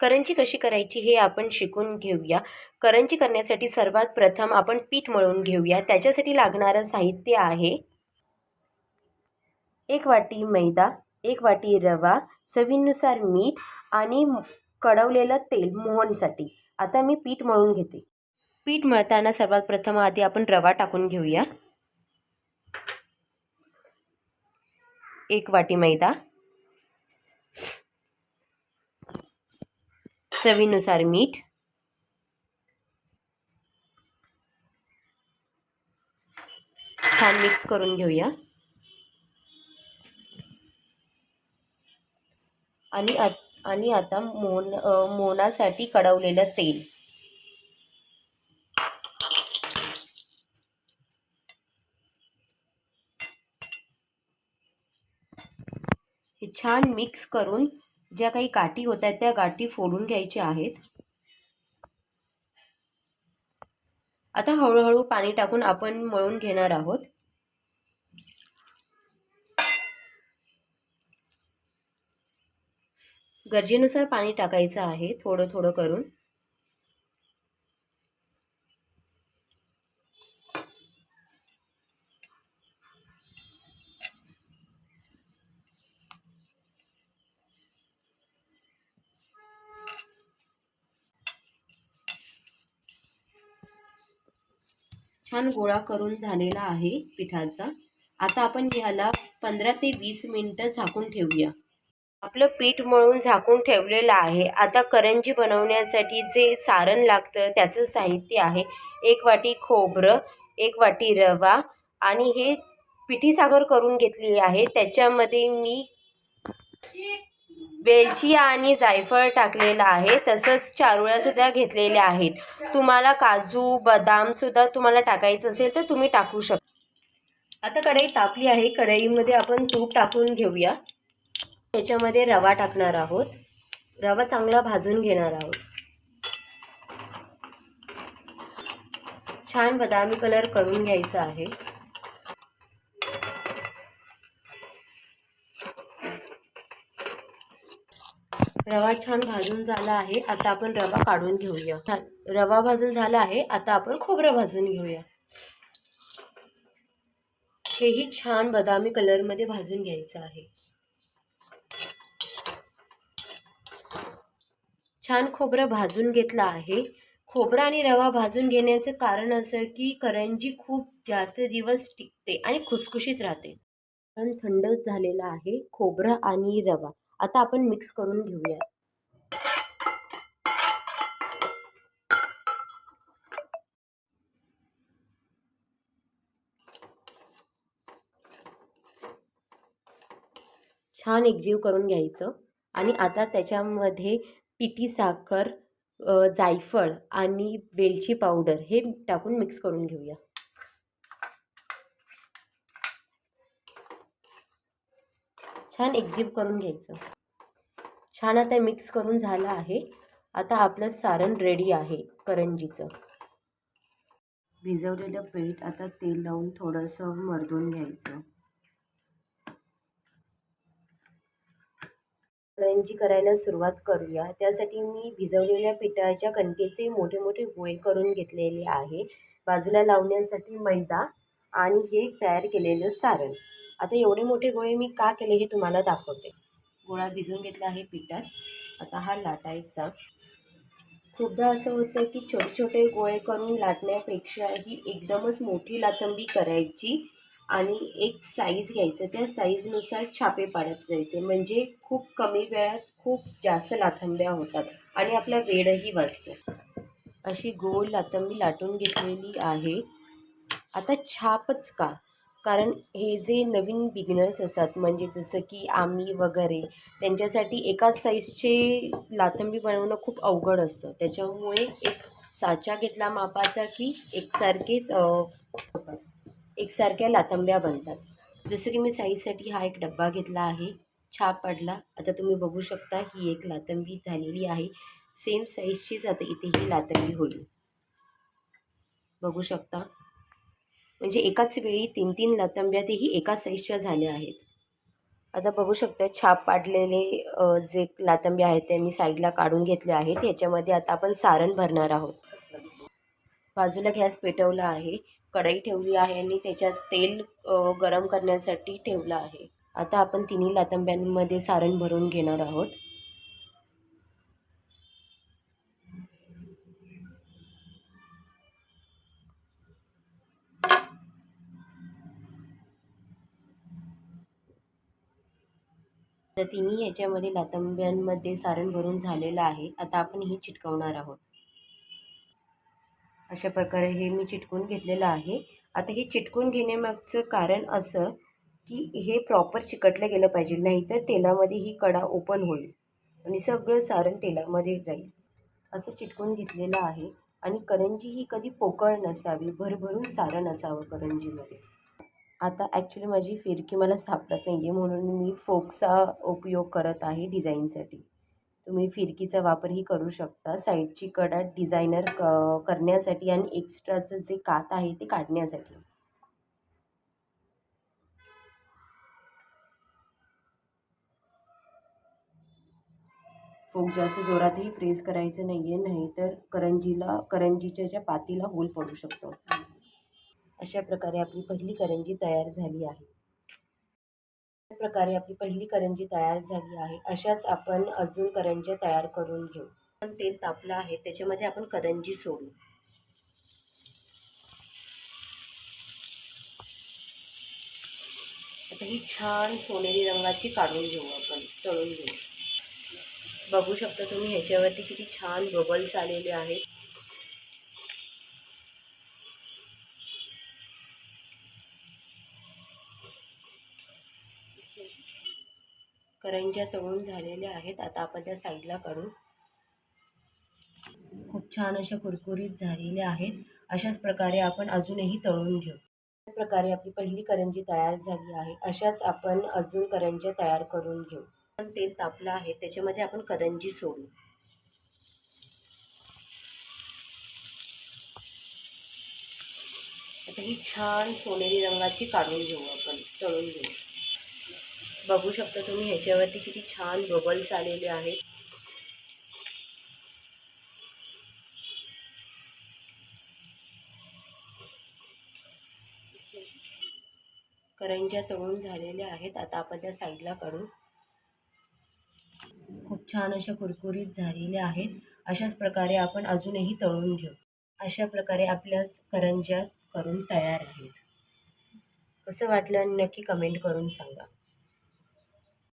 करंजी कशी करायची हे आपण शिकून घेऊया. करंजी करण्यासाठी सर्वात प्रथम आपण पीठ मळून घेऊया. त्याच्यासाठी लागणारं साहित्य आहे. एक वाटी मैदा एक वाटी रवा चवीनुसार मीठ आणि कडवलेलं तेल मोहनसाठी. आता मी पीठ मळून घेते. पीठ मळताना सर्वात प्रथम आधी आपण रवा टाकून घेऊया. एक वाटी मैदा चवीनुसार मीठ. छान मिक्स करून घेऊया. आणि आणि आता मोन मोनासाठी कढवलेलं तेल. हे छान मिक्स करून ज्या काही गाठी होत आहेत त्या गाठी फोडून घ्यायच्या आहेत. आता हळूहळू पाणी टाकून आपण मळून घेणार आहोत. गरजेनुसार पाणी टाकायचं आहे थोडं थोडं करून. छान गोळा करून झालेला आहे पिठाचा. आता आपण ह्याला पंधरा ते वीस मिनटं झाकून ठेवूया. आपलं पीठ मळून झाकून ठेवलेलं आहे. आता करंजी बनवण्यासाठी जे सारण लागतं त्याचं साहित्य आहे. एक वाटी खोबरं एक वाटी रवा आणि हे पिठी साखर करून घेतलेली आहे. त्याच्यामध्ये मी वेलची आणि जायफळ टाकलेलं आहे. तसंच चारोळ्यासुद्धा घेतलेल्या आहेत. तुम्हाला काजू बदामसुद्धा तुम्हाला टाकायचं असेल तर तुम्ही टाकू शकता आता कढई तापली आहे. कढईमध्ये आपण तूप टाकून घेऊया. त्याच्यामध्ये रवा टाकणार आहोत. रवा चांगला भाजून घेणार आहोत. छान बदामी कलर करून घ्यायचा आहे. रवा छान भाजून झाला आहे. आता आपण रवा काढून घेऊया. रवा भाजून झाला आहे. आता आपण खोबरं भाजून घेऊया. हेही छान बदामी कलरमध्ये भाजून घ्यायचं आहे. छान खोबरं भाजून घेतलं आहे. खोबरं आणि रवा भाजून घेण्याचं कारण असं की करंजी खूप जास्त दिवस टिकते आणि खुसखुशीत राहते. पण थंडच झालेलं आहे खोबरं आणि रवा. आता आपण मिक्स करून घेऊया. छान एकजीव करून घ्यायचं. आणि आता त्याच्यामध्ये पिठी साखर जायफळ आणि वेलची पावडर हे टाकून मिक्स करून घेऊया. छान एकजीव करून घ्यायचं. छान आता मिक्स करून झालं आहे. आता आपलं सारण रेडी आहे करंजीचं. भिजवलेलं पीठ आता तेल लावून थोडंसं मर्दून घ्यायचं. करंजी करायला सुरुवात करूया. त्यासाठी मी भिजवलेल्या पिठाच्या कणकेचे मोठे मोठे गोळे करून घेतलेले आहे. बाजूला लावण्यासाठी मैदा आणि हे तयार केलेलं सारण. आता एवढे मोठे गोळे मी का केले हे तुम्हाला दाखवते. गोळा भिजवून घेतला आहे पिठात. आता हा लाटायचा. खूपदा असं होतं की छोटे छोटे गोळे करून लाटण्यापेक्षाही एकदमच मोठी लातंबी करायची आणि एक साईज घ्यायचं. त्या साईजनुसार छापे पाडत जायचे. म्हणजे खूप कमी वेळात खूप जास्त लाथंब्या होतात आणि आपला वेळही वाचतो. अशी गोल लाथंबी लाटून घेतलेली आहे. आता छापच का? कारण हे जे नवीन बिगिनर्स असतात म्हणजे जसं की आम्ही वगैरे त्यांच्यासाठी एकाच साईजचे लाथंबी बनवणं खूप अवघड असतं. त्याच्यामुळे एक साचा घेतला मापाचा की एकसारखेच एकसारख्या लाथंब्या बनतात. जसं की मी साईजसाठी हा एक डब्बा घेतला आहे छाप पडला. आता तुम्ही बघू शकता ही एक लातंबी झालेली आहे. सेम साईजचीच आता इथे ही लातंबी होईल. बघू शकता. म्हणजे एकाच वेळी तीन तीन लतंब्या तेही एका साईजच्या झाल्या आहेत. आता बघू शकता छाप पाडलेले जे लातंबे आहेत ते मी साईडला काढून घेतले आहेत. याच्यामध्ये आता आपण सारण भरणार आहोत. बाजूला गॅस पेटवला आहे कढई ठेवली आहे आणि त्याच्यात तेल गरम करण्यासाठी ठेवलं आहे. आता आपण तिन्ही लातंब्यांमध्ये सारण भरून घेणार आहोत. तर तिन्ही याच्यामध्ये लातंब्यांमध्ये सारण भरून झालेलं आहे. आता आपण हे चिटकवणार आहोत. अशा प्रकारे हे मी चिटकून घेतलेलं आहे. आता हे चिटकून घेण्यामागचं कारण असं की हे प्रॉपर चिकटलं गेलं पाहिजे नाहीतर तेलामध्ये ही कडा ओपन होईल आणि सगळं सारण तेलामध्ये जाईल. असं चिटकून घेतलेलं आहे. आणि करंजी ही कधी पोकळ नसावी भरभरून सारण असावं करंजीमध्ये. आता ॲक्च्युली माझी फिरकी मला सापडत नाही आहे म्हणून मी फोकचा उपयोग करत आहे डिझाईनसाठी. तुम्ही फिरकीचा वापरही करू शकता. साईडची कडा डिझायनर क करण्यासाठी आणि एक्स्ट्राचं जे कात आहे ते काढण्यासाठी. फोक जास्त जोरातही प्रेस करायचं नाही आहे नाहीतर करंजीला करंजीच्या ज्या पातीला होल पडू शकतो. अशा प्रकारे आपली पहिली करंजी तयार झाली आहे. अशा प्रकारे आपली पहिली करंजी तयार झाली आहे. अशाच आपण अजून करंज्या तयार करून घेऊ. पण तेल तापलं आहे त्याच्यामध्ये आपण करंजी सोडू. आता ही छान सोनेरी रंगाची काढून घेऊ आपण तळून घेऊ. बघू शकता तुम्ही ह्याच्यावरती किती छान बबल्स आलेले आहेत. करंज्या तळून झालेल्या आहेत. आता आपण त्या साईडला काढू. खूप छान अशा कुरकुरीत झालेल्या आहेत. अशाच प्रकारे आपण अजूनही तळून घेऊ. अशा प्रकारे आपली पहिली करंजी तयार झाली आहे. अशाच आपण अजून करंज्या तयार करून घेऊ. पण तेल तापलं आहे. त्याच्यामध्ये आपण करंजी सोडू. आता ही छान सोनेरी रंगाची काढून घेऊ आपण. तळून घेऊ. बघू शकता तुम्ही ह्याच्यावरती किती छान बबल्स आलेले आहेत. करंज्या तळून झालेल्या आहेत. आता आपण त्या साईडला काढू. खूप छान अशा कुरकुरीत झालेल्या आहेत. अशाच प्रकारे आपण अजूनही तळून घेऊ. अशा प्रकारे आपल्या करंज्या करून तयार आहेत. कसं वाटलं नक्की कमेंट करून सांगा.